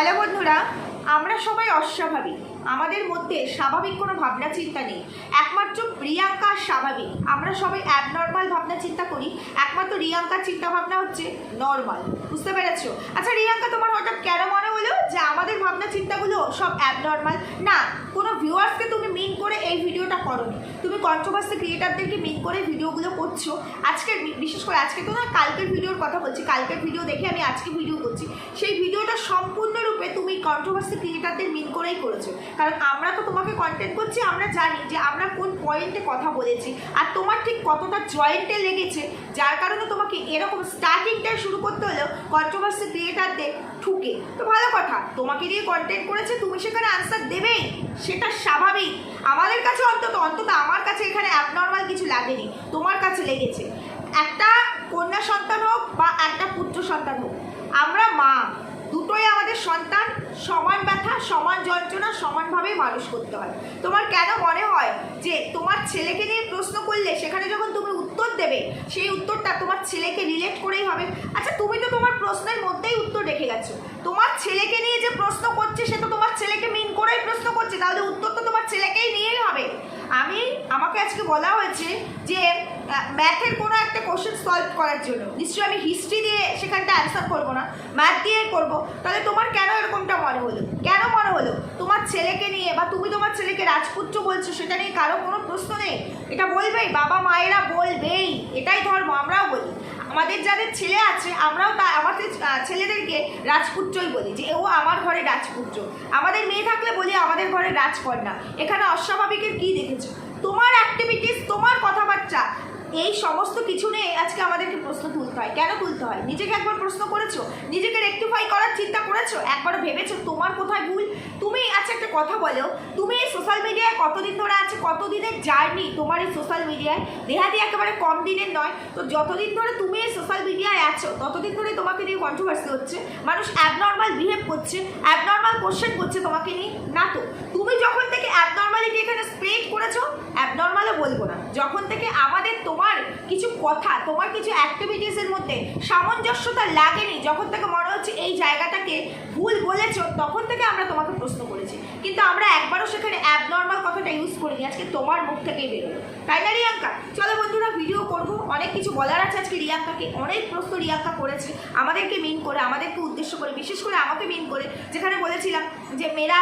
Hello বন্ধুরা আমরা সবাই অস্বাভাবিক। আমাদের মধ্যে স্বাভাবিক কোনো ভাবনা চিন্তা নেই। একমাত্র প্রিয়াঙ্কা স্বাভাবিক। আমরা সবাই অ্যাবনর্মাল ভাবনা চিন্তা করি। একমাত্র রিয়াঙ্কার চিন্তা ভাবনা হচ্ছে নর্মাল বুঝতে পেরেছ? আচ্ছা রিয়াঙ্কা, তোমার হঠাৎ কেন মনে হলো যে আমাদের ভাবনা চিন্তাগুলো সব অ্যাবনর্মাল না, কোনো ভিউয়ার্সকে তুমি মিন করে এই ভিডিওটা করোনি। তুমি কন্ট্রোভার্সি ক্রিয়েটারদেরকে মিন করে ভিডিওগুলো করছ। আজকে বিশেষ করে আজকে তো না, কালকের ভিডিওর কথা বলছি। কালকের ভিডিও দেখে আমি আজকে ভিডিও করছি। সেই ভিডিওটা সম্পূর্ণরূপে তুমি কন্ট্রোভার্সি ক্রিয়েটারদের মিন করেই করেছ। কারণ আমরা তো তোমাকে কন্টেন্ট করছি, আমরা জানি যে আমরা কোন পয়েন্টে কথা বলেছি। আর তোমার ঠিক কতটা জয়েন্টে লেগেছে, যার কারণে তোমাকে এরকম স্টার্টিংটা শুরু করতে হলেও কন্ট্রোভার্সি ক্রিয়েটারদের ঠুকে তো ভালো কথা, তোমাকে দিয়ে কন্টেন্ট করেছে, তুমি সেখানে আনসার দেবেই, সেটা স্বাভাবিক। আমাদের কাছে অন্তত অন্তত আমার কাছে এখানে অ্যাবনর্মাল কিছু লাগেনি, তোমার কাছে লেগেছে। একটা কন্যা সন্তান হোক বা একটা পুত্র সন্তান হোক, আমরা মা, দুটোই আমাদের সন্তান সমান ব্যথা, সমান যন্ত্রণা, সমানভাবেই মানুষ করতে হয়। তোমার কেন মনে হয় যে তোমার ছেলেকে নিয়ে প্রশ্ন করলে, সেখানে যখন তুমি উত্তর দেবে, সেই উত্তরটা তোমার ছেলেকে রিলেট করেই হবে। আচ্ছা তুমি তো তোমার প্রশ্নের মধ্যেই উত্তর রেখে গেছো। তোমার ছেলেকে নিয়ে যে প্রশ্ন করছে, সে তো তোমার ছেলেকে মিন করেই প্রশ্ন করছে। তাহলে উত্তর তো তোমার ছেলেকেই নিয়েই হবে। আমি, আমাকে আজকে বলা হয়েছে যে ম্যাথের কোনো একটা কোশ্চেন সলভ করার জন্য। নিশ্চয়ই আমি হিস্ট্রি দিয়ে সেখানটা অ্যান্সার করব না। ম্যাথ দিয়ে করব। তাহলে তোমার কেন এরকমটা মনে হলো? কেন মনে হলো? তোমার ছেলেকে নিয়ে বা তুমি তোমার ছেলেকে রাজপুত্র বলছো, সেটা নিয়ে কারও কোনো প্রশ্ন নেই। এটা বলবেই, বাবা মায়েরা বলবেই। এটাই ধর্ম, আমরাও বলি। আমাদের যাদের ছেলে আছে, আমরাও তা আমাদের ছেলেদেরকে রাজপুত্রই বলি যে, ও আমার ঘরে রাজপুত্র। আমাদের মেয়ে থাকলে বলি, আমাদের ঘরে রাজকন্যা। এখানে অস্বাভাবিকের কি দেখেছ? তোমার অ্যাক্টিভিটিস তোমার কথাবার্তা এই সমস্ত কিছু নিয়ে আজকে আমাদেরকে প্রশ্ন তুলতে হয়। কেন তুলতে হয়? নিজেকে একবার প্রশ্ন করেছ? নিজেকে রেকটিফাই করার চিন্তা করেছ? একবার ভেবেছো তোমার কোথায় ভুল? তুমি আচ্ছা একটা কথা বলো। তুমি এই সোশ্যাল মিডিয়ায় কতদিন ধরে আছে? কতদিনের জার্নি তোমার এই সোশ্যাল মিডিয়ায় দেহাদি একেবারে কম দিনের নয়। তো যতদিন ধরে তুমি এই সোশ্যাল মিডিয়ায় আছো, ততদিন ধরে তোমাকে নিয়ে কন্ট্রোভার্সি হচ্ছে। মানুষ অ্যাবনর্মাল বিহেভ করছে অ্যাবনর্মাল কোশ্চেন করছে তোমাকে নিয়ে। না তো, তুমি যখন থেকে অ্যাবনর্মালিটি এখানে স্প্রেড করেছ অ্যাবনর্মালও বলব না। যখন থেকে কিছু কথা, তোমার কিছু অ্যাক্টিভিটিসের মধ্যে সামঞ্জস্যতা লাগেনি। যখন থেকে মনে হচ্ছে এই জায়গাটাকে ভুল বলেছ, তখন থেকে আমরা তোমাকে প্রশ্ন করেছি। কিন্তু আমরা একবারও সেখানে অ্যাবনর্মাল কথাটা ইউজ করিনি। আজকে তোমার মুখ থেকেই বেরোলো। তাই না, রিয়াঙ্কা? চলো বন্ধুরা ভিডিও করব। অনেক কিছু বলার আছে আজকে রিয়াঙ্কাকে। অনেক প্রশ্ন রিয়াঙ্কা করেছে। আমাদেরকে মিন করে, আমাদেরকে উদ্দেশ্য করে, বিশেষ করে আমাকে মিন করে, যেখানে বলেছিলাম যে মেয়েরা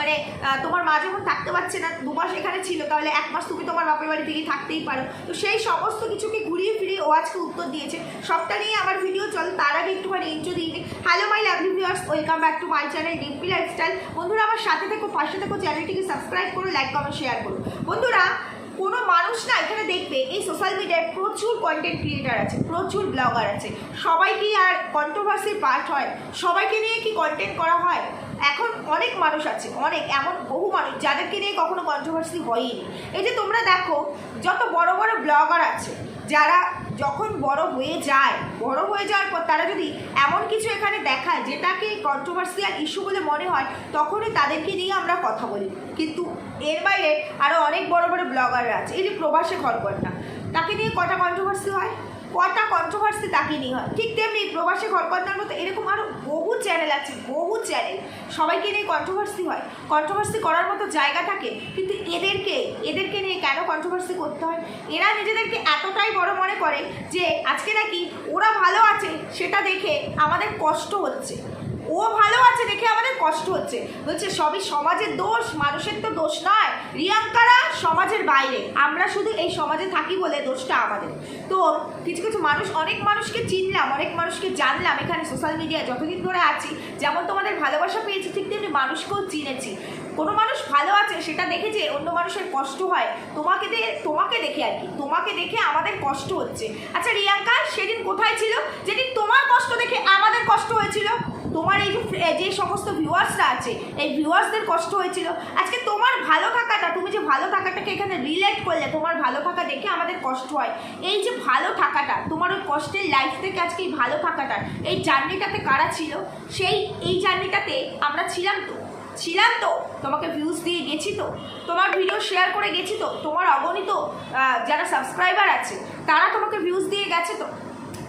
মানে তোমার মা যখন থাকতে পারছে না দু মাস এখানে ছিল, তাহলে এক মাস তুমি তোমার বাপের বাড়ি থেকে থাকতেই পারো। তো সেই সমস্ত কিছুকে ঘুরিয়ে ফিরিয়ে ও আজকে উত্তর দিয়েছে। সবটা নিয়ে আমার ভিডিও চল, তার আগে একটুখানি ইন্ট্রো দিয়ে দিই hello my lovely viewers welcome back to my channel Dimpi lifestyle বন্ধুরা, আমার সাথে থেকো, পাশে থেকো, চ্যানেলটিকে সাবস্ক্রাইব করো লাইক কমেন্ট শেয়ার করো। বন্ধুরা, কোনো মানুষ না এখানে দেখবে, এই সোশ্যাল মিডিয়ায় প্রচুর কন্টেন্ট ক্রিয়েটার আছে, প্রচুর ব্লগার আছে। সবাই কি আর কন্ট্রোভার্সির পার্ট হয়। সবাইকে নিয়ে কি কন্টেন্ট করা হয়? এখন অনেক মানুষ আছে, অনেক, এমন বহু মানুষ যাদেরকে নিয়ে কখনো কন্ট্রোভার্সি হয়নি এই যে তোমরা দেখো, যত বড় বড় ব্লগার আছে, যারা যখন বড় হয়ে যায়, বড় হয়ে যাওয়ার পর তারা যদি এমন কিছু এখানে দেখায় যেটাকে কন্ট্রোভার্সিয়াল ইস্যু বলে মনে হয়, তখনই তাদেরকে নিয়ে আমরা কথা বলি। কিন্তু এর বাইরে আরও অনেক বড় বড় ব্লগাররা আছে। এই যে প্রবাসে ঘরকন্যা তাকে নিয়ে কটা কন্ট্রোভার্সি হয়? কটা কন্ট্রোভার্সি তাকে নিয়ে হয়। ঠিক তেমনি প্রবাসে ঘরকন্যার মতো এরকম আরও বহু চ্যানেল আছে, বহু চ্যানেল সবাইকে নিয়ে কন্ট্রোভার্সি হয়। কন্ট্রোভার্সি করার মতো জায়গা থাকে, কিন্তু এদেরকে এদেরকে নিয়ে কেন কন্ট্রোভার্সি করতে হয়? এরা নিজেদেরকে এতটাই বড় মনে করে যে, আজকে নাকি ওরা ভালো আছে, সেটা দেখে আমাদের কষ্ট হচ্ছে। ও ভালো আছে দেখে আমাদের কষ্ট হচ্ছে। বলছে, সবই সমাজের দোষ, মানুষের তো দোষ নয়। রিয়াঙ্কারা সমাজের বাইরে। আমরা শুধু এই সমাজে থাকি বলে দোষটা আমাদের। তো কিছু কিছু মানুষ, অনেক মানুষকে চিনলাম, অনেক মানুষকে জানলাম এখানে সোশ্যাল মিডিয়ায় যতদিন ধরে আছি। যেমন তোমাদের ভালোবাসা পেয়েছি, ঠিক তেমনি মানুষকেও চিনেছি। কোনো মানুষ ভালো আছে, সেটা দেখে যে অন্য মানুষের কষ্ট হয়, তোমাকে দে, তোমাকে দেখে আর কি। তোমাকে দেখে আমাদের কষ্ট হচ্ছে। আচ্ছা রিয়াঙ্কা, সেদিন কোথায় ছিল? যেদিন তোমার কষ্ট দেখে আমাদের কষ্ট হয়েছিল। তোমার এই যে সমস্ত ভিউয়ার্সরা আছে, এই ভিউয়ার্সদের কষ্ট হয়েছিল। আজকে তোমার ভালো থাকাটা, তুমি যে ভালো থাকাটাকে এখানে রিলেট করলে, তোমার ভালো থাকা দেখে আমাদের কষ্ট হয়। এই যে ভালো থাকাটা, তোমার ওই কষ্টের লাইফ থেকে আজকে এই ভালো থাকাটা, এই জার্নিটাতে কারা ছিল? সেই, এই জার্নিটাতে আমরা ছিলাম তো। ছিলাম তো। তোমাকে ভিউজ দিয়ে গেছি তো। তোমার ভিডিও শেয়ার করে গেছি তো। তোমার অগণিত যারা সাবস্ক্রাইবার আছে, তারা তোমাকে ভিউজ দিয়ে গেছে তো।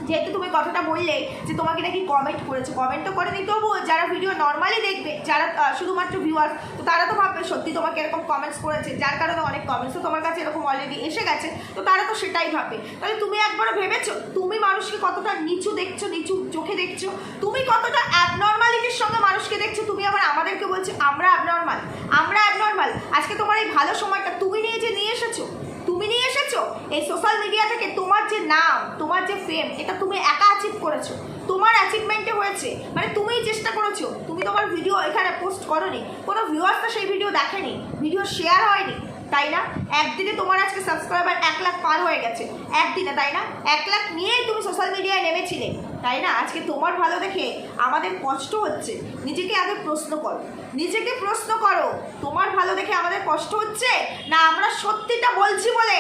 যেহেতু তুমি কথাটা বললে যে তোমাকে নাকি কমেন্ট করেছে। কমেন্ট তো করেনি, তবুও যারা ভিডিও নর্মালি দেখবে, যারা শুধুমাত্র ভিউয়ার্স তো তারা তো ভাববে, সত্যি তোমাকে এরকম কমেন্টস করেছে? যার কারণে অনেক কমেন্টসও তোমার কাছে এরকম অলরেডি এসে গেছে, তো তারা তো সেটাই ভাববে। তাহলে তুমি একবারও ভেবেছো, তুমি মানুষকে কতটা নিচু দেখছ, নিচু চোখে দেখছ? তুমি কতটা অ্যাবনর্মালিটির সঙ্গে মানুষকে দেখছ? তুমি আবার আমাদেরকে বলছো, আমরা অ্যাবনর্মাল আমরা অ্যাবনর্মাল আজকে তোমার এই ভালো সময়টা তুমি নিয়ে যে নিয়ে এসেছ। এই সোশ্যাল মিডিয়া থেকে তোমার যে নাম, তোমার যে ফেম এটা তুমি একা অ্যাচিভ করেছ। তোমার অ্যাচিভমেন্টে হয়েছে। মানে তুমিই চেষ্টা করেছ। তুমি তোমার ভিডিও এখানে পোস্ট করোনি। কোনো ভিউয়ার্স তো সেই ভিডিও দেখেনি। ভিডিও শেয়ার হয়নি। তাই না? একদিনে তোমার আজকে সাবস্ক্রাইবার এক লাখ পার হয়ে গেছে। একদিনে, তাই না? এক লাখ নিয়েই তুমি সোশ্যাল মিডিয়ায় নেমেছিলে। তাই না? আজকে তোমার ভালো দেখে আমাদের কষ্ট হচ্ছে। নিজেকে আগে প্রশ্ন করো। নিজেকে প্রশ্ন করো, তোমার ভালো দেখে আমাদের কষ্ট হচ্ছে? না আমরা সত্যিটা বলছি বলে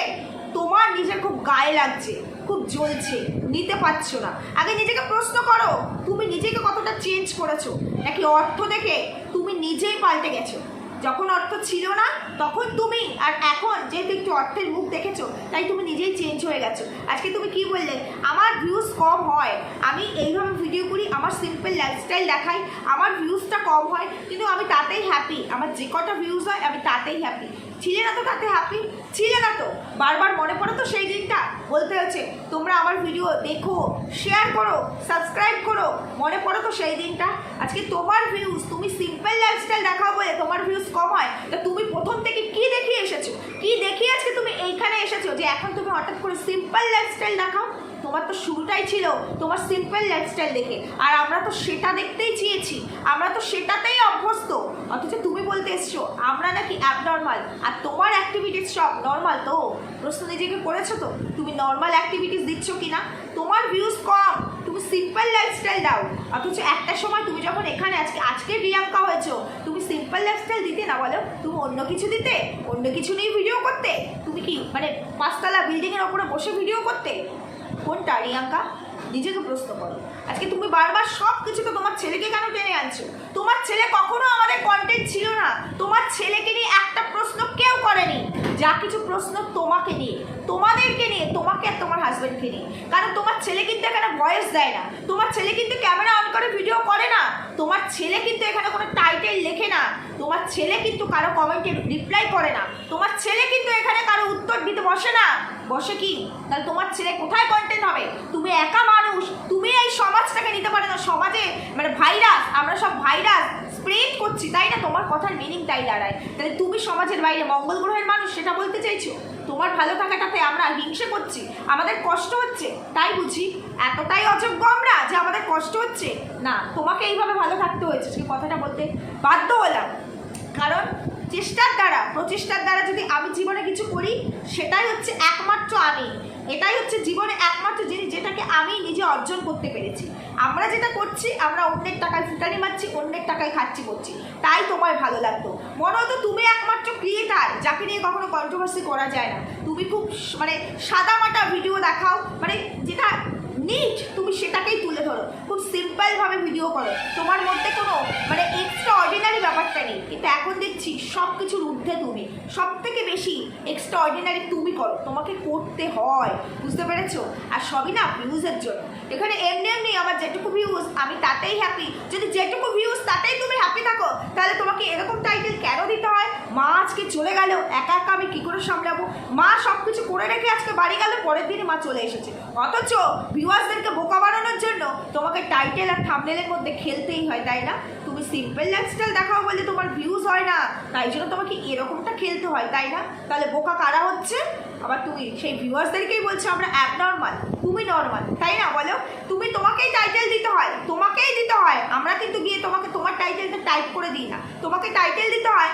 তোমার নিজের খুব গায়ে লাগছে, খুব জ্বলছে, নিতে পারছ না। আগে নিজেকে প্রশ্ন করো, তুমি নিজেকে কতটা চেঞ্জ করেছ? নাকি অর্থ দেখে তুমি নিজেই পাল্টে গেছো। যখন অর্থ ছিল না, তখন তুমি, আর এখন যেহেতু একটু অর্থের মুখ দেখেছ, তাই তুমি নিজেই চেঞ্জ হয়ে গেছো। আজকে তুমি কি বললে? আমার ভিউজ কম হয়। আমি এইভাবে ভিডিও করি, আমার সিম্পল লাইফস্টাইল দেখাই, আমার ভিউজটা কম হয়, কিন্তু আমি তাতেই হ্যাপি আমার যে কটা ভিউজ হয়, আমি তাতেই হ্যাপি ছিলে না তো তাতে হ্যাপি ছিলে না তো। বারবার মনে পড়ে তো সেই দিনটা? বলতে হচ্ছে, তোমরা আমার ভিডিও দেখো শেয়ার করো সাবস্ক্রাইব করো। মনে পড়ে তো সেই দিনটা? আজকে তোমার ভিউজ তুমি সিম্পল লাইফস্টাইল দেখাও বলে তোমার ভিউজ কম হয়। তা তুমি প্রথম থেকে কি দেখিয়ে এসেছ? কি দেখিয়ে আজকে তুমি এইখানে এসেছ যে এখন তুমি হঠাৎ করে সিম্পল লাইফস্টাইল দেখাও? তোমার তো শুরুটাই ছিল তোমার সিম্পল লাইফস্টাইল দেখে। আর আমরা তো সেটা দেখতেই চেয়েছি। আমরা তো সেটাতেই অভ্যস্ত। অথচ তুমি বলতে এসছো, আমরা নাকি অ্যাবনর্মাল আর তোমার অ্যাক্টিভিটিস সব নর্মাল তো। প্রশ্ন নিজেকে করেছ তো? তুমি নর্মাল অ্যাক্টিভিটিস দিচ্ছ কি না তোমার ভিউজ কম। তুমি সিম্পল লাইফস্টাইল দাও। অথচ একটা সময় তুমি যখন এখানে আজকে আজকে রিয়াঙ্কা হয়েছো, তুমি সিম্পল লাইফস্টাইল দিতে না বলো তুমি অন্য কিছু দিতে? অন্য কিছু নিয়ে ভিডিও করতে? তুমি কি মানে পাঁচতলা বিল্ডিংয়ের ওপরে বসে ভিডিও করতে? কোনটা রিয়াঙ্কা নিজেকে প্রশ্ন করো। আজকে তুমি বারবার সব কিছু তো তোমার ছেলেকে কেন টেনে আনছো? তোমার ছেলে কখনো আমাদের কন্টেন্ট ছিল না। তোমার ছেলেকে নিয়ে একটা প্রশ্ন কেউ করেনি। যা কিছু প্রশ্ন তোমাকে নিয়ে, তোমাদেরকে নিয়ে, তোমাকে আর তোমার হাজবেন্ডকে নিয়ে। কারণ তোমার ছেলে কিন্তু এখানে ভয়েস দেয় না। তোমার ছেলে কিন্তু ক্যামেরা অন করে ভিডিও করে না। তোমার ছেলে কিন্তু এখানে কোনো টাইটেল লেখে না। তোমার ছেলে কিন্তু কারও কমেন্টে রিপ্লাই করে না। তোমার ছেলে কিন্তু এখানে কারও উত্তর দিতে বসে না। বসে কি? তাহলে তোমার ছেলে কোথায় কন্টেন্ট হবে? তুমি একা মানুষ, তুমি এই সমাজটাকে নিতে পারো না। সমাজে মানে ভাইরাস, আমরা সব ভাইরাস স্প্রেড করছি, তাই না? তোমার কথার মিনিং তাই দাঁড়ায়। তাহলে তুমি সমাজের বাইরে মঙ্গল গ্রহের মানুষ, সেটা বলতে চাইছো? তোমার ভালো থাকাটাতে আমরা হিংসে করছি, আমাদের কষ্ট হচ্ছে, তাই বুঝি? এতটাই অযোগ্য আমরা যে আমাদের কষ্ট হচ্ছে? না, তোমাকে এইভাবে ভালো থাকতে হয়েছে সেই কথাটা বলতে বাধ্য হলাম। কারণ চেষ্টার দ্বারা, প্রচেষ্টার দ্বারা যদি আমি জীবনে কিছু করি, সেটাই হচ্ছে একমাত্র আমি। এটাই হচ্ছে জীবনে একমাত্র জিনিস যেটাকে আমি নিজে অর্জন করতে পেরেছি। আমরা যেটা করছি, আমরা অন্যের টাকায় ফুটানি মারছি, অন্যের টাকায় খাচ্ছি করছি। তাই তোমার ভালো লাগতো। মনে হতো তুমি একমাত্র ক্রিয়েটার যাকে নিয়ে কখনো কন্ট্রোভার্সি করা যায় না। তুমি খুব মানে সাদামাটা ভিডিও দেখাও মানে যেটা নিট তুমি সেটাকেই তুলে ধরো। খুব সিম্পলভাবে ভিডিও করো। তোমার মধ্যে কোনো মানে এক্সট্রা অর্ডিনারি ব্যাপারটা নেই। কিন্তু এখন দেখছি সব কিছুর ঊর্ধ্বে তুমি। সব থেকে বেশি এক্সট্রা অর্ডিনারি তুমি করো। তোমাকে করতে হয়। বুঝতে পেরেছ? আর সবই না ভিউজের জন্য। এখানে এমনি এমনি আমার যেটুকু ভিউজ আমি তাতেই হ্যাপি যদি যেটুকু ভিউজ তাতেই তুমি হ্যাপি থাকো। তাহলে তোমাকে এরকম টাইটেল কেন দিতে হয়? মা আজকে চলে গেল, একা একা আমি কী করে সামলাবো? মা সব কিছু করে রেখে আজকে বাড়ি গেল, পরের দিনই মা চলে এসেছে। অথচ ভিউয়ার্সদেরকে বোকা বানানোর জন্য তোমাকে টাইটেল আর থামনেলের মধ্যে খেলতেই হয়, তাই না? তুমি সিম্পল লাইফস্টাইল দেখাও বলে তোমার ভিউজ হয় না। তাই জন্য তোমাকে এরকমটা খেলতে হয়, তাই না? তাহলে বোকা কারা হচ্ছে? আবার তুমি সেই ভিউয়ার্সদেরকেই বলছো আমরা অ্যাপ নর্মাল তুমি নর্মাল তাই না? বলো, তুমি তোমাকেই টাইটেল দিতে হয়, তোমাকেই দিতে হয়। আমরা কিন্তু গিয়ে তোমাকে, তোমার টাইটেলটা টাইপ করে দিই না। তোমাকে টাইটেল দিতে হয়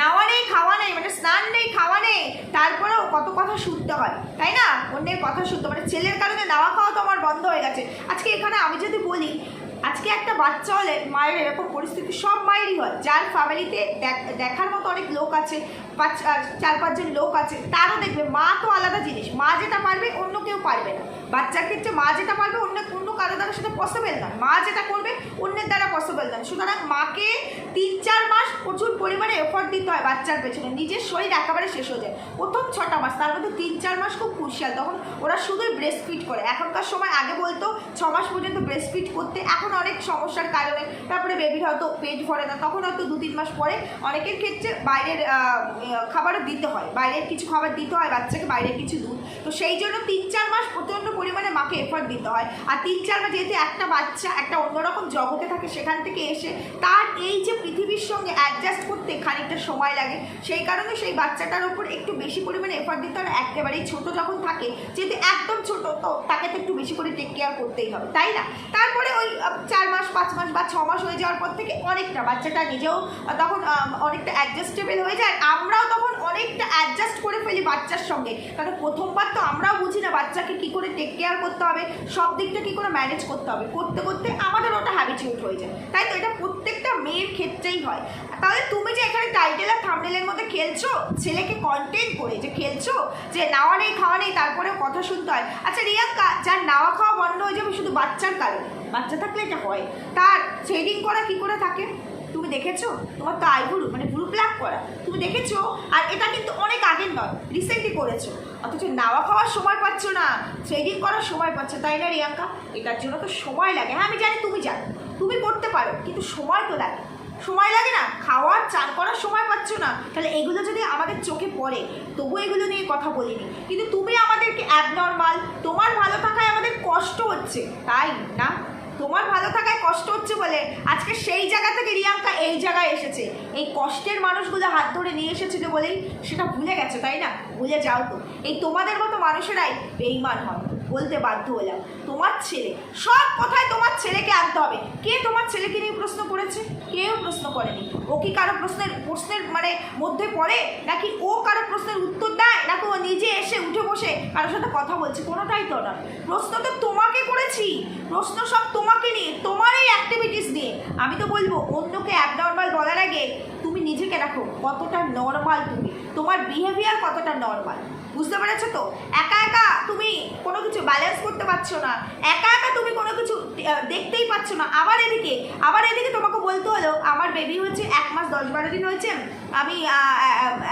নাওয়া নেই, খাওয়া নেই মানে স্নান নেই, খাওয়া নেই, তারপরেও কত কথা শুনতে হয়, তাই না? অন্যের কথা শুনতে মানে ছেলের কারণে নাওয়া খাওয়া তো আমার বন্ধ হয়ে গেছে। আজকে এখানে আমি যদি বলি, আজকে একটা বাচ্চা হলে মায়ের এরকম পরিস্থিতি সব মায়েরই হয়। যার ফ্যামিলিতে দেখার মতো অনেক লোক আছে পাঁচ চার, পাঁচজন লোক আছে, তারও দেখবে মা তো আলাদা জিনিস। মা যেটা পারবে, অন্য কেউ পারবে না। বাচ্চার ক্ষেত্রে মা যেটা পারবে, অন্য অন্য কারও দ্বারা সেটা পসিবল নয়। মা যেটা করবে, অন্যের দ্বারা পসিবল নয়। সুতরাং মাকে তিন, চার মাস প্রচুর পরিমাণে এফর্ট দিতে হয় বাচ্চার পেছনে। নিজের শরীর একেবারে শেষ হয়ে যায়। প্রথম ছটা মাস, তার মধ্যে তিন, চার মাস খুব ক্রুশিয়াল তখন ওরা শুধুই ব্রেস্ট ফিট করে। এখনকার সময় আগে বলতো, ছ মাস পর্যন্ত ব্রেস্ট ফিট করতে। এখন অনেক সমস্যার কারণে, তারপরে বেবির হয়তো পেট ভরে না। তখন হয়তো দু, তিন মাস পরে অনেকের ক্ষেত্রে বাইরের খাবারও দিতে হয়। বাইরের কিছু খাবার দিতে হয়, বাচ্চাকে বাইরের কিছু দুধ। তো সেই জন্য তিন চার মাস প্রচণ্ড পরিমাণে মাকে এফর্ট দিতে হয়। আর তিন চার মাস যেহেতু একটা বাচ্চা, একটা অন্যরকম জগতে থাকে সেখান থেকে এসে তার এই যে পৃথিবীর সঙ্গে অ্যাডজাস্ট করতে খানিকটা সময় লাগে, সেই কারণে সেই বাচ্চাটার উপর একটু বেশি পরিমাণে এফর্ট দিতে হয়। একেবারেই ছোট যখন থাকে, যেহেতু একদম ছোট, তো তাকে তো একটু বেশি করে টেক কেয়ার করতেই হবে, তাই না? তারপরে ওই চার মাস, পাঁচ মাস বা ছ মাস হয়ে যাওয়ার পর থেকে অনেকটা বাচ্চাটা নিজেও তখন অনেকটা অ্যাডজাস্টেবল হয়ে যায়। আমরাও তখন অনেকটা অ্যাডজাস্ট করে ফেলি বাচ্চার সঙ্গে। কারণ প্রথমবার তো আমরাও বুঝি না বাচ্চাকে কী করে টেক কেয়ার করতে হবে, সব দিকটা কী করে ম্যানেজ করতে হবে। করতে করতে আমাদের ওটা হ্যাবিচুয়েট হয়ে যায়। তাই তো এটা প্রত্যেকটা মেয়ের ক্ষেত্রেই হয়। তাহলে তুমি যে এখানে টাইটেল আর থামনেলের মধ্যে খেলছো, ছেলেকে কন্টেন্ট করে যে খেলছো, যে নাওয়া নেই, খাওয়া নেই, তারপরেও কথা শুনতে হয়। আচ্ছা রিয়াঙ্কা, যার নাওয়া খাওয়া বন্ধ হয়ে যাবে শুধু বাচ্চার কারণে, বাচ্চা থাকলে এটা হয়। তার থ্রেডিং করা কি করে থাকে? তুমি দেখেছ? তোমার তো আইবুড়ু মানে ব্লু প্লাক করা। তুমি দেখেছ? আর এটা কিন্তু অনেক আগের নয় রিসেন্টলি করেছ। অথচ নাওয়া খাওয়ার সময় পাচ্ছ না থ্রেডিং করার সময় পাচ্ছ, তাই না রিয়াঙ্কা? এটার জন্য তো সময় লাগে। হ্যাঁ আমি জানি তুমি জানো, তুমি করতে পারো, কিন্তু সময় তো লাগে। সময় লাগে না খাওয়ার চান করার সময় পাচ্ছ না। তাহলে এগুলো যদি আমাদের চোখে পড়ে তবু এগুলো নিয়ে কথা বলিনি। কিন্তু তুমি আমাদেরকে অ্যাবনর্মাল তোমার ভালো থাকায় আমাদের কষ্ট হচ্ছে, তাই না? তোমার ভালো থাকায় কষ্ট হচ্ছে বলে আজকে সেই জায়গা থেকে রিয়াঙ্কা এই জায়গায় এসেছে। এই কষ্টের মানুষগুলো হাত ধরে নিয়ে এসেছিল বলেই সেটা ভুলে গেছে, তাই না? ভুলে যাও তো। এই তোমাদের মতো মানুষেরাই বেইমান হয়, বলতে বাধ্য হলাম। তোমার ছেলে, সব কথায় তোমার ছেলেকে আনতে হবে। কে তোমার ছেলেকে নিয়ে প্রশ্ন করেছে? কেউ প্রশ্ন করেনি। ও কি কারও প্রশ্নের প্রশ্নের মানে মধ্যে পড়ে? নাকি ও কারও প্রশ্নের উত্তর দেয়? নাকি ও নিজে এসে উঠে বসে কারোর সাথে কথা বলছে? কোনোটাই তো না প্রশ্ন তো তোমাকে করেছি। প্রশ্ন সব তোমাকে নিয়ে, তোমার এই অ্যাক্টিভিটিস নিয়ে। আমি তো বলব, অন্যকে অ্যাবনর্মাল বলার আগে তুমি নিজেকে রাখো কতটা নর্মাল তুমি। তোমার বিহেভিয়ার কতটা নর্মাল বুঝতে পেরেছ তো? একা একা তুমি কোনো কিছু ব্যালেন্স করতে পারছ না। একা একা তুমি কোনো কিছু দেখতেই পাচ্ছ না। আবার এদিকে আবার এদিকে তোমাকে বলতে হলো, আমার বেবি হচ্ছে এক মাস দশ বারো দিন হয়েছে। আমি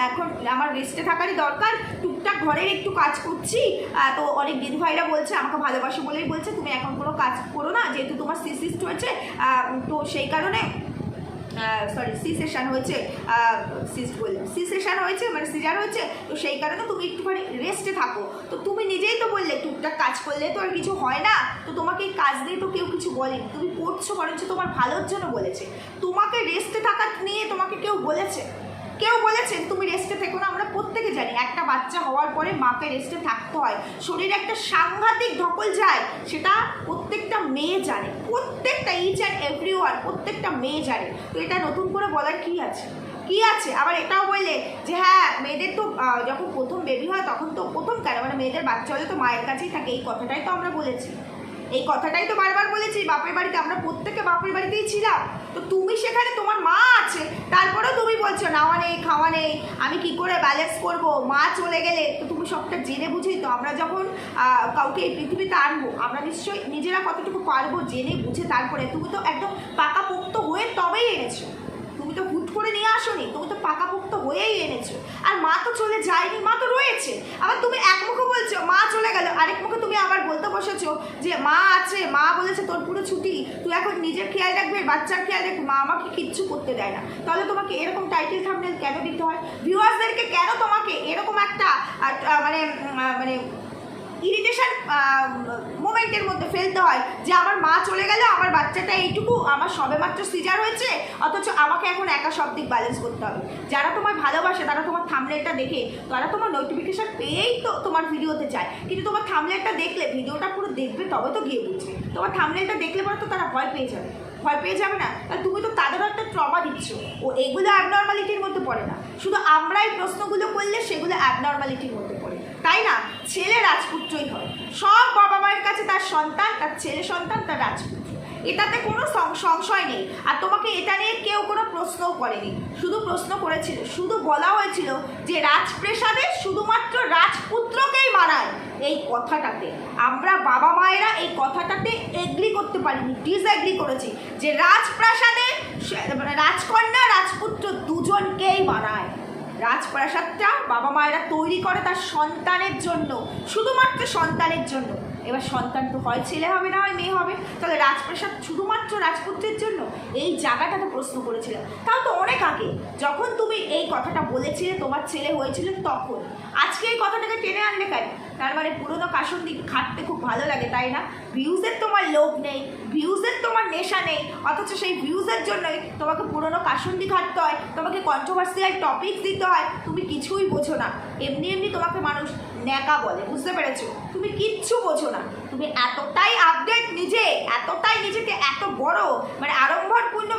এখন আমার রেস্টে থাকারই দরকার। টুকটাক ঘরের একটু কাজ করছি। তো অনেক দিদি ভাইরা বলছে, আমাকে ভালোবাসে বলেই বলছে, তুমি এখন কোনো কাজ করো না, যেহেতু তোমার সিসিস্ট হয়েছে তো সেই কারণে সরি সি সেশন হয়েছে সিস্ট বললাম সি সেশন হয়েছে মানে সিজার হয়েছে, তো সেই কারণে তুমি একটুখানি রেস্টে থাকো। তো তুমি নিজেই তো বললে, টুকটাক কাজ করলে তো আর কিছু হয় না, তো তোমাকে এই কাজ দিয়ে তো কেউ কিছু বলেনি। তুমি করছ, বরঞ্চ তোমার ভালোর জন্য বলেছে। তোমাকে রেস্টে থাকা নিয়ে তোমাকে কেউ বলেছে? কেউ বলেছেন, তুমি রেস্টে থেকো না। আমরা প্রত্যেকে জানি, একটা বাচ্চা হওয়ার পরে মাকে রেস্টে থাকতে হয়। শরীরে একটা সাংঘাতিক ধকল যায়, সেটা প্রত্যেকটা মেয়ে জানে। প্রত্যেকটা ইচ অ্যান্ড এভরি ওয়ান প্রত্যেকটা মেয়ে জানে। তো এটা নতুন করে বলার কি আছে? কি আছে? আবার এটাও বললে যে হ্যাঁ মেয়েদের তো যখন প্রথম বেবি হয়, তখন তো প্রথম কেন? মানে মেয়েদের বাচ্চা হলে তো মায়ের কাছেই থাকে, এই কথাটাই তো আমরা বলেছি। এই কথাটাই তো বারবার বলেছি বাপের বাড়িতে আমরা প্রত্যেকে বাপের বাড়িতেই ছিলাম। তো তুমি সেখানে তোমার মা আছে, তারপরেও তুমি বলছো, নাওয়া নেই, খাওয়া নেই, আমি কি করে ব্যালেন্স করব? মা চলে গেলে তো তুমি সবটা জেনে বুঝেই তো, আমরা যখন কাউকে এই পৃথিবীতে আনব, আমরা নিশ্চয়ই নিজেরা কতটুকু পারব জেনে বুঝে তারপরে, তুমি তো একদম পাকাপোক্ত হয়ে তবেই এনেছো। করে নিয়ে আসোনি? তুমি তো পাকাপোক্ত হয়েই এনেছো। আর মা তো চলে যায়নি, মা তো রয়েছে। আবার তুমি এক মুখে বলছো, মা চলে গেল। আরেক মুখে তুমি আবার বলতে বসেছো যে, মা আছে, মা বলেছে তোর পুরো ছুটি। তুই এখন নিজের খেয়াল রাখবে বাচ্চার খেয়াল রাখবে মা আমাকে কিচ্ছু করতে দেয় না। তাহলে তোমাকে এরকম টাইটেল থামনেল কেন দিতে হয়? ভিউয়ার্সদেরকে কেন তোমাকে এরকম একটা মানে মানে ইরিটেশন মোমেন্টের মধ্যে ফেলতে হয় যে আমার মা চলে গেল, আমার বাচ্চাটা এইটুকু, আমার সবেমাত্র সিজার হয়েছে, অথচ আমাকে এখন একা সব দিক ব্যালেন্স করতে হবে। যারা তোমার ভালোবাসে, তারা তোমার থামলেটটা দেখে, তারা তোমার নোটিফিকেশন পেয়েই তো তোমার ভিডিওতে চায় কিন্তু তোমার থামলেটটা দেখলে, ভিডিওটা পুরো দেখবে, তবে তো গিয়ে বুঝবে। তোমার থামলেটটা দেখলে পরে তো তারা ভয় পেয়ে যাবে। ভয় পেয়ে যাবে না? তাহলে তুমি তো তাদেরও একটা ট্রমা দিচ্ছ। ও এগুলো অ্যাবনর্মালিটির মধ্যে পড়ে না। শুধু আমরাই প্রশ্নগুলো করলে সেগুলো অ্যাবনর্মালিটির মধ্যে তাই না? ছেলে রাজপুত্রই হয়। সব বাবা মায়ের কাছে তার সন্তান, তার ছেলে সন্তান, তার রাজপুত্র। এটাতে কোনো সংশয় নেই। আর তোমাকে এটা নিয়ে কেউ কোনো প্রশ্নও করেনি। শুধু প্রশ্ন করেছিল, শুধু বলা হয়েছিল যে রাজপ্রেসাদে শুধুমাত্র রাজপুত্রকেই মানায়। এই কথাটাতে আমরা বাবা মায়েরা এই কথাটাতে এগ্রি করতে পারিনি ডিসএগ্রি করেছি যে রাজপ্রাসাদে মানে রাজকন্যা, রাজপুত্র দুজনকেই বানায় রাজপ্রাসাদটা বাবা মায়েরা তৈরি করে তার সন্তানের জন্য, শুধুমাত্র সন্তানের জন্য। এবার সন্তান তো হয়, ছেলে হবে না হয়, মেয়ে হবে। তাহলে রাজপ্রাসাদ শুধুমাত্র রাজপুত্রের জন্য? এই জায়গাটা তো প্রশ্ন করেছিলেন তাও তো অনেক আগে। যখন তুমি এই কথাটা বলেছিলে, তোমার ছেলে হয়েছিল তখন। আজকে এই কথাটাকে টেনে আনলে কেন? তার মানে পুরোনো কাসন্দি খাটতে খুব ভালো লাগে, তাই না? ভিউজের তোমার লোভ নেই, ভিউজের তোমার নেশা নেই, অথচ সেই ভিউজের জন্যই তোমাকে পুরোনো কাসন্দি খাটতে হয়, তোমাকে কন্ট্রোভার্সিয়াল টপিক দিতে হয়, তুমি কিছুই বোঝো না। এমনি এমনি তোমাকে মানুষ ন্যাকা বলে, বুঝতে পেরেছ? তুমি কিচ্ছু বোঝো না। তুমি এতটাই আপডেট নিজে, এতটাই নিজেকে এত বড় মানে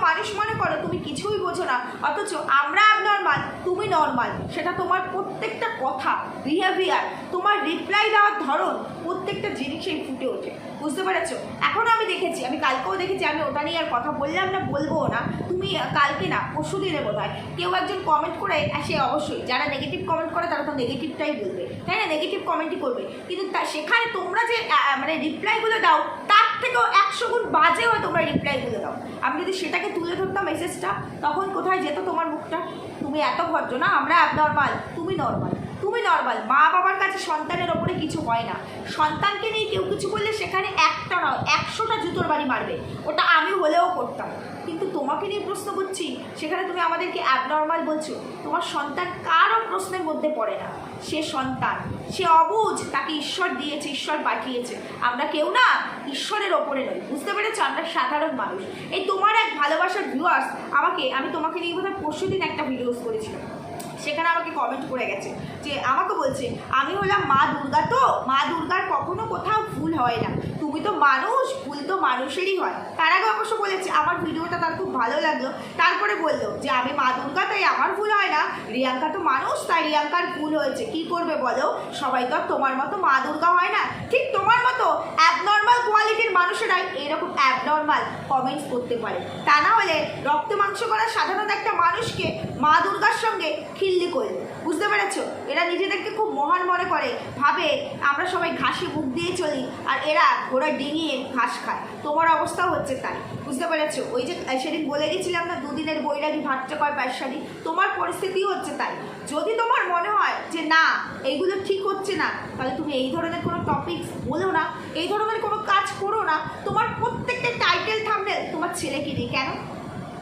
মানুষ মনে করো, তুমি কিছুই বোঝো না, অথচ আমরা নর্মাল তুমি নর্মাল সেটা তোমার প্রত্যেকটা কথা বিহেভিয়ার তোমার রিপ্লাই দেওয়ার ধরন, প্রত্যেকটা জিনিসেই ফুটে ওঠে। বুঝতে পেরেছ? এখনও আমি দেখেছি, আমি কালকেও দেখেছি, আমি ওটা নিয়ে আর কথা বললাম না, বলব না, তুমি কালকে না, পরশু দিনে বোধ হয় কেউ একজন কমেন্ট করে সে অবশ্যই, যারা নেগেটিভ কমেন্ট করে, তারা তো নেগেটিভটাই বলবে। তাই না? নেগেটিভ কমেন্টই করবে। কিন্তু তা, সেখানে তোমরা যে মানে রিপ্লাইগুলো দাও, তার থেকেও একশো গুণ বাজে হয় তোমরা রিপ্লাই রিপ্লাইগুলো দাও। আমি যদি সেটাকে তুলে ধরতাম মেসেজটা তখন কোথায় যেত তোমার মুখটা? তুমি এত ভদ্র না, আমরা নর্মাল তুমি নর্মাল তুমি নর্মাল মা বাবার কাছে সন্তানের ওপরে কিছু হয় না। সন্তানকে নিয়ে কেউ কিছু বললে সেখানে একটা নয়, একশোটা জুতোর বাড়ি মারবে। ওটা আমি হলেও করতাম। কিন্তু তোমাকে নিয়ে প্রশ্ন করছি, সেখানে তুমি আমাদেরকে অ্যাবনর্মাল বলছো। তোমার সন্তান কারও প্রশ্নের মধ্যে পড়ে না। সে সন্তান। সে অবুঝ, তাকে ঈশ্বর দিয়েছে, ঈশ্বর পাঠিয়েছে। আমরা কেউ না ঈশ্বরের ওপরে নয় বুঝতে পেরেছ? আমরা সাধারণ মানুষ। এই তোমার এক ভালোবাসার ভিউয়ার্স আমাকে, আমি তোমাকে নিয়ে বোধহয় পরশু দিন একটা ভিডিওস করেছিলাম। সেখানে আমাকে কমেন্ট করে গেছে যে, আমাকে বলছে, আমি হলাম মা দুর্গা তো, মা দুর্গার কখনো কোথাও ভুল হয় না। তুমি তো মানুষ, ভুল তো মানুষেরই হয়। তার আগে অবশ্য বলেছে, আমার ভিডিওটা তার খুব ভালো লাগল। তারপরে বলল যে, আমি মা দুর্গা, তাই আমার ভুল হয় না। রিয়াঙ্কা তো মানুষ, তাই রিয়াঙ্কার ভুল হয়েছে। কি করবে বলো? সবাই তো আর তোমার মতো মা দুর্গা হয় না। ঠিক তোমার মতো অ্যাবনর্মাল কোয়ালিটির মানুষেরাই এরকম অ্যাবনর্মাল কমেন্টস করতে পারে। তা না হলে রক্ত মাংস করা সাধারণত একটা মানুষকে মা দুর্গার সঙ্গে খিল্লি করল। বুঝতে পেরেছ? এরা নিজেদেরকে খুব মহান মনে করে। ভাবে আমরা সবাই ঘাসে বুক দিয়ে চলি আর এরা ঘোড়া ডিঙিয়ে ঘাস খায়। তোমার অবস্থাও হচ্ছে তাই। বুঝতে পেরেছ? ওই যে সেদিন বলে গেছিলাম না, দুদিনের বৈরাগী কয় ব্যবসায়ী তোমার পরিস্থিতি হচ্ছে তাই। যদি তোমার মনে হয় যে না, এইগুলো ঠিক হচ্ছে না, তাহলে তুমি এই ধরনের কোনো টপিকস বলো না, এই ধরনের কোনো কাজ করো না। তোমার প্রত্যেকটা টাইটেল থামলে তোমার ছেলেকে নিয়ে কেন?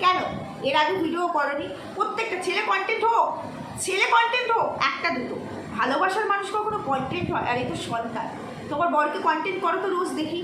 কেন? এর আগে ভিডিও করনি। প্রত্যেকটা ছেলে কন্টেন্ট হোক, ছেলে কন্টেন্ট হোক, একটা দুটো। ভালোবাসার মানুষ কখনো কন্টেন্ট হয়, আর এই তো সন্তান। তোমার বরকে কন্টেন্ট করো তো রোজ দেখি,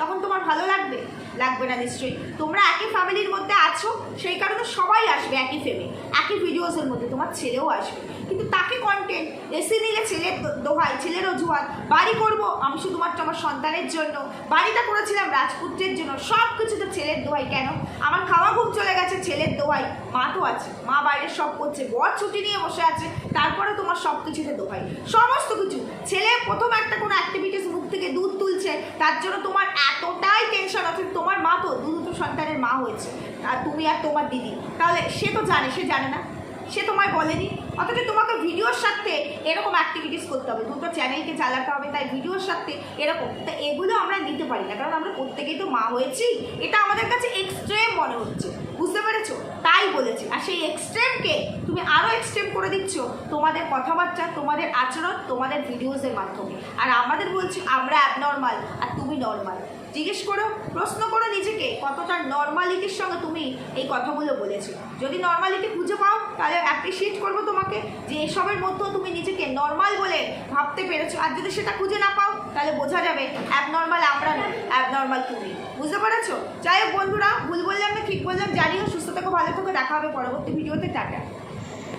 তখন তোমার ভালো লাগবে। লাগবে না নিশ্চয়ই। তোমরা একই ফ্যামিলির মধ্যে আছো, সেই কারণে সবাই আসবে একই ফেমে একই ভিডিওসের মধ্যে, তোমার ছেলেও আসবে। কিন্তু তাকে কন্টেন্ট এসে নিলে ছেলের দোহাই ছেলের অজুহাত বাড়ি করব আমি শুধুমাত্র আমার সন্তানের জন্য, বাড়িটা করেছিলাম রাজপুত্রের জন্য সব কিছু তো ছেলের দোহাই কেন? আমার খাওয়া ঘুম চলে গেছে, ছেলের দোহাই, মা তো আছে, মা বাইরে সব করছে, বর ছুটি নিয়ে বসে আছে, তারপরে তোমার সব কিছুতে দোহাই। সমস্ত কিছু, ছেলে প্রথম একটা কোনো অ্যাক্টিভিটিস মুখ থেকে দুধ তুলছে, তার জন্য তোমার এতটাই টেনশন আছে, তোমার মা তো, দু দুটো সন্তানের মা হয়েছে। আর তুমি আর তোমার দিদি। তাহলে সে তো জানে, সে জানে না। সে তোমায় বলেনি। অথচ তোমাকে ভিডিওর সাথে এরকম অ্যাক্টিভিটিস করতে হবে। দুটো চ্যানেলকে চালাতে হবে, তাই ভিডিওর সাথে এরকম। তা এগুলো আমরা নিতে পারি না। কারণ আমরা প্রত্যেকেই তো মা হয়েছি। এটা আমাদের কাছে এক্সট্রিম মনে হচ্ছে। বুঝতে পেরেছ? তাই বলেছি। আর সেই এক্সট্রিমকে তুমি আরও এক্সট্রিম করে দিচ্ছ। তোমাদের কথাবার্তা, তোমাদের আচরণ, তোমাদের ভিডিওসের মাধ্যমে। আর আমাদের বলছি, আমরা অ্যাবনর্মাল আর তুমি নর্মাল জিজ্ঞেস করো, প্রশ্ন করো নিজেকে, কতটা নর্মালিটির সঙ্গে তুমি এই কথাগুলো বলেছ। যদি নর্মালিটি খুঁজে পাও, তাহলে অ্যাপ্রিসিয়েট করব তোমাকে যে এসবের মধ্যেও তুমি নিজেকে নর্মাল বলে ভাবতে পেরেছ। আর যদি সেটা খুঁজে না পাও, তাহলে বোঝা যাবে অ্যাবনর্মাল আমরা নই অ্যাবনর্মাল তুমি। বুঝতে পেরেছ? যাই হোক বন্ধুরা, ভুল বললাম না, ঠিক বললাম। জানিও, সুস্থ থেকো, ভালো থেকো। দেখা হবে পরবর্তী ভিডিওতে। টাটা।